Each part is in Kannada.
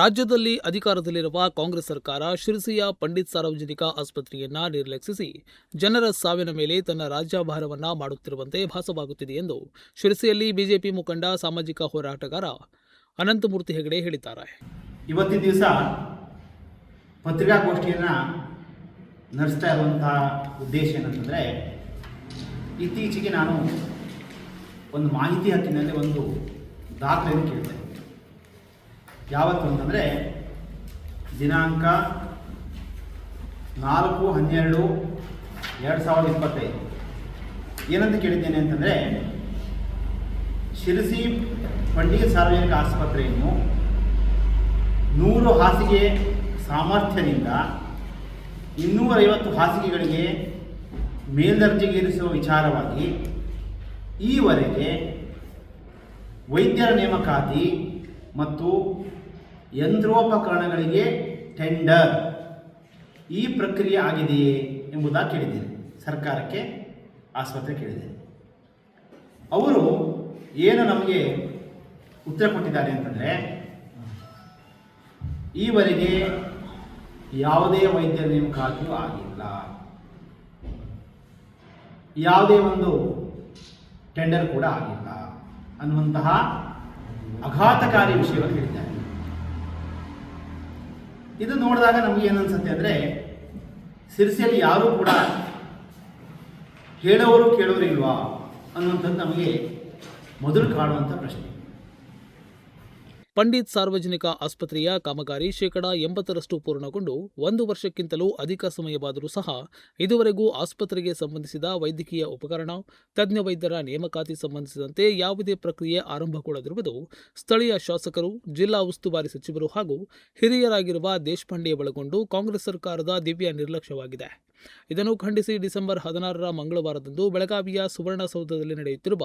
ರಾಜ್ಯದಲ್ಲಿ ಅಧಿಕಾರದಲ್ಲಿರುವ ಕಾಂಗ್ರೆಸ್ ಸರ್ಕಾರ ಶಿರಸಿಯ ಪಂಡಿತ್ ಸಾರ್ವಜನಿಕ ಆಸ್ಪತ್ರೆಯನ್ನ ನಿರ್ಲಕ್ಷಿಸಿ ಜನರ ಸಾವಿನ ಮೇಲೆ ತನ್ನ ರಾಜ್ಯಭಾರವನ್ನ ಮಾಡುತ್ತಿರುವಂತೆ ಭಾಸವಾಗುತ್ತಿದೆ ಎಂದು ಶಿರಸಿಯಲ್ಲಿ ಬಿಜೆಪಿ ಮುಖಂಡ ಸಾಮಾಜಿಕ ಹೋರಾಟಗಾರ ಅನಂತಮೂರ್ತಿ ಹೆಗಡೆ ಹೇಳಿದ್ದಾರೆ. ಇವತ್ತಿನ ದಿವಸ ಪತ್ರಿಕಾಗೋಷ್ಠಿಯನ್ನು ನಡೆಸ್ತಾ ಇರುವಂತಹ ಉದ್ದೇಶ ಏನಂತಂದರೆ ಇತ್ತೀಚೆಗೆ ನಾನು ಒಂದು ಮಾಹಿತಿ ಹಕ್ಕಿನಲ್ಲಿ ಒಂದು ದಾಖಲೆಯನ್ನು ಕೇಳಿದೆ ಯಾವತ್ತು ಅಂತಂದರೆ ದಿನಾಂಕ ನಾಲ್ಕು ಹನ್ನೆರಡು ಎರಡು ಸಾವಿರದ ಇಪ್ಪತ್ತೈದು. ಏನಂತ ಕೇಳಿದ್ದೇನೆ ಅಂತಂದರೆ ಶಿರಸಿ ಪಂಡಿತ ಸಾರ್ವಜನಿಕ ಆಸ್ಪತ್ರೆಯನ್ನು ನೂರು ಹಾಸಿಗೆ ಸಾಮರ್ಥ್ಯದಿಂದ ಇನ್ನೂರೈವತ್ತು ಹಾಸಿಗೆಗಳಿಗೆ ಮೇಲ್ದರ್ಜೆಗೇರಿಸುವ ವಿಚಾರವಾಗಿ ಈವರೆಗೆ ವೈದ್ಯರ ನೇಮಕಾತಿ ಮತ್ತು ಯಂತ್ರೋಪಕರಣಗಳಿಗೆ ಟೆಂಡರ್ ಈ ಪ್ರಕ್ರಿಯೆ ಆಗಿದೆಯೇ ಎಂಬುದಾಗಿ ಕೇಳಿದ್ದೇನೆ. ಸರ್ಕಾರಕ್ಕೆ ಆಸ್ಪತ್ರೆ ಕೇಳಿದೆ ಅವರು ಏನು ನಮಗೆ ಉತ್ತರ ಕೊಟ್ಟಿದ್ದಾರೆ ಅಂತಂದರೆ, ಈವರೆಗೆ ಯಾವುದೇ ವೈದ್ಯರ ನೇಮಕಾತಿಯೂ ಆಗಿಲ್ಲ. ಯಾವುದೇ ಒಂದು ಟೆಂಡರ್ ಕೂಡ ಆಗಿಲ್ಲ ಅನ್ನುವಂತಹ ಅಘಾತಕಾರಿ ವಿಷಯವನ್ನು ಹೇಳಿದ್ದಾರೆ. ಇದು ನೋಡಿದಾಗ ನಮ್ಗೆ ಏನನ್ಸುತ್ತೆ ಅಂದರೆ ಸಿರಿಸಿಯಲ್ಲಿ ಯಾರೂ ಕೂಡ ಹೇಳೋರು ಕೇಳೋರು ಇಲ್ವಾ ಅನ್ನುವಂಥದ್ದು ನಮಗೆ ಮೊದಲು ಕಾಡುವಂಥ ಪ್ರಶ್ನೆ. ಪಂಡಿತ್ ಸಾರ್ವಜನಿಕ ಆಸ್ಪತ್ರೆಯ ಕಾಮಗಾರಿ ಶೇಕಡಾ ಎಂಬತ್ತರಷ್ಟು ಪೂರ್ಣಗೊಂಡು ಒಂದು ವರ್ಷಕ್ಕಿಂತಲೂ ಅಧಿಕ ಸಮಯವಾದರೂ ಸಹ ಇದುವರೆಗೂ ಆಸ್ಪತ್ರೆಗೆ ಸಂಬಂಧಿಸಿದ ವೈದ್ಯಕೀಯ ಉಪಕರಣ, ತಜ್ಞ ವೈದ್ಯರ ನೇಮಕಾತಿ ಸಂಬಂಧಿಸಿದಂತೆ ಯಾವುದೇ ಪ್ರಕ್ರಿಯೆ ಆರಂಭಗೊಳ್ಳದಿರುವುದು ಸ್ಥಳೀಯ ಶಾಸಕರು, ಜಿಲ್ಲಾ ಉಸ್ತುವಾರಿ ಸಚಿವರು ಹಾಗೂ ಹಿರಿಯರಾಗಿರುವ ದೇಶಪಾಂಡೆ ಒಳಗೊಂಡು ಕಾಂಗ್ರೆಸ್ ಸರ್ಕಾರದ ದಿವ್ಯ ನಿರ್ಲಕ್ಷ್ಯವಾಗಿದೆ. ಇದನ್ನು ಖಂಡಿಸಿ ಡಿಸೆಂಬರ್ ಹದಿನಾರರ ಮಂಗಳವಾರದಂದು ಬೆಳಗಾವಿಯ ಸುವರ್ಣಸೌಧದಲ್ಲಿ ನಡೆಯುತ್ತಿರುವ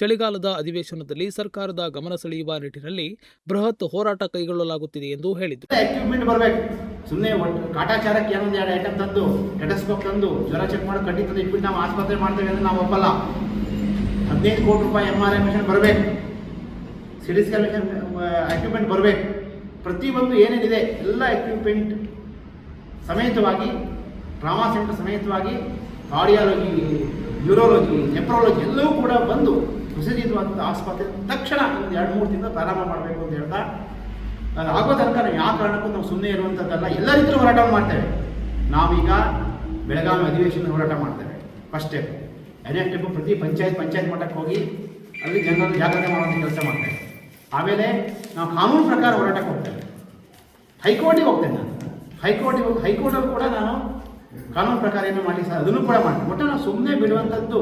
ಚಳಿಗಾಲದ ಅಧಿವೇಶನದಲ್ಲಿ ಸರ್ಕಾರದ ಗಮನ ಸೆಳೆಯುವ ನಿಟ್ಟಿನಲ್ಲಿ ಬೃಹತ್ ಹೋರಾಟ ಕೈಗೊಳ್ಳಲಾಗುತ್ತಿದೆ ಎಂದು ಹೇಳಿದರು. ಸುಮ್ಮನೆ ಕಾಟಾಚಾರಕ್ಕೆ ಏನೊಂದು ಎರಡು ಐಟಮ್ ತಂದು ತಂದು, ಜ್ವರ ಚೆಕ್ ಮಾಡಿ ಕಡ್ಡಿ ತಂದು ಇಟ್ಬಿಟ್ಟು ನಾವು ಆಸ್ಪತ್ರೆ ಮಾಡ್ತೇವೆ ಅಂದ್ರೆ ನಾವು ಒಪ್ಪಲ್ಲ. ಹದಿನೈದು ಕೋಟಿ ರೂಪಾಯಿ ಎಂ ಆರ್ ಐ ಮಿಷನ್ ಬರಬೇಕು. C D scan machine equipment ಬರಬೇಕು. ಪ್ರತಿಯೊಂದು ಏನೇನಿದೆ, ಎಲ್ಲ ಎಕ್ವಿಪ್ಮೆಂಟ್ ಸಮೇತವಾಗಿ ಟ್ರಾಮಾ ಸೆಂಟರ್ ಸಮೇತವಾಗಿ ಕಾರ್ಡಿಯಾಲಜಿ ನ್ಯೂರೋಲಜಿ ನೆಪ್ರಾಲಜಿ ಎಲ್ಲವೂ ಕೂಡ ಬಂದು ಸುಸಜ್ಜಿತವಾದಂಥ ಆಸ್ಪತ್ರೆ ತಕ್ಷಣ ಒಂದು ಎರಡು ಮೂರು ತಿಂಗಳು ಪ್ರಾರಂಭ ಮಾಡಬೇಕು ಅಂತ ಹೇಳ್ತಾ ಆಗೋ ತನಕ ನಾವು ಯಾವ ಕಾರಣಕ್ಕೂ ನಾವು ಸುಮ್ಮನೆ ಇರುವಂಥದ್ದಲ್ಲ ಎಲ್ಲ ಹೋರಾಟ ಮಾಡ್ತೇವೆ. ನಾವೀಗ ಬೆಳಗಾವಿ ಅಧಿವೇಶನ ಹೋರಾಟ ಮಾಡ್ತೇವೆ. ಫಸ್ಟ್ ಸ್ಟೆಪ್ ಎರಡನೇ ಸ್ಟೆಪ್ ಪ್ರತಿ ಪಂಚಾಯತ್ ಪಂಚಾಯತ್ ಮಟ್ಟಕ್ಕೆ ಹೋಗಿ ಅಲ್ಲಿ ಜನರನ್ನು ಜಾಗೃತಿ ಮಾಡುವಂಥ ಕೆಲಸ ಮಾಡ್ತೇವೆ. ಆಮೇಲೆ ನಾವು ಕಾನೂನು ಪ್ರಕಾರ ಹೋರಾಟಕ್ಕೆ ಹೋಗ್ತೇವೆ. ಹೈಕೋರ್ಟಿಗೆ ಹೋಗ್ತೇನೆ ನಾನು. ಹೈಕೋರ್ಟಿಗೆ ಹೋಗಿ, ಹೈಕೋರ್ಟಲ್ಲಿ ಕೂಡ ನಾನು ಕಾನೂನು ಪ್ರಕಾರ ಏನು ಮಾಡಿ ಸರ್, ಅದನ್ನು ಕೂಡ ಮಾಡಿ ಒಟ್ಟು ನಾವು ಸುಮ್ಮನೆ ಬಿಡುವಂಥದ್ದು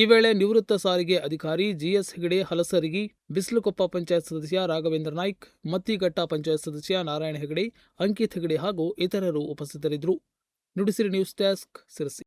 ಈ ವೇಳೆ ನಿವೃತ್ತ ಸಾರಿಗೆ ಅಧಿಕಾರಿ ಜಿಎಸ್ ಹೆಗಡೆ ಹಲಸರಗಿ, ಬಿಸ್ಲುಕೊಪ್ಪ ಪಂಚಾಯತ್ ಸದಸ್ಯ ರಾಘವೇಂದ್ರ ನಾಯ್ಕ್ ಮತ್ತಿಘಟ್ಟ ಪಂಚಾಯತ್ ಸದಸ್ಯ ನಾರಾಯಣ ಹೆಗಡೆ, ಅಂಕಿತ್ ಹೆಗಡೆ ಹಾಗೂ ಇತರರು ಉಪಸ್ಥಿತರಿದ್ದರು. Nudisiri news desk, Sirsi.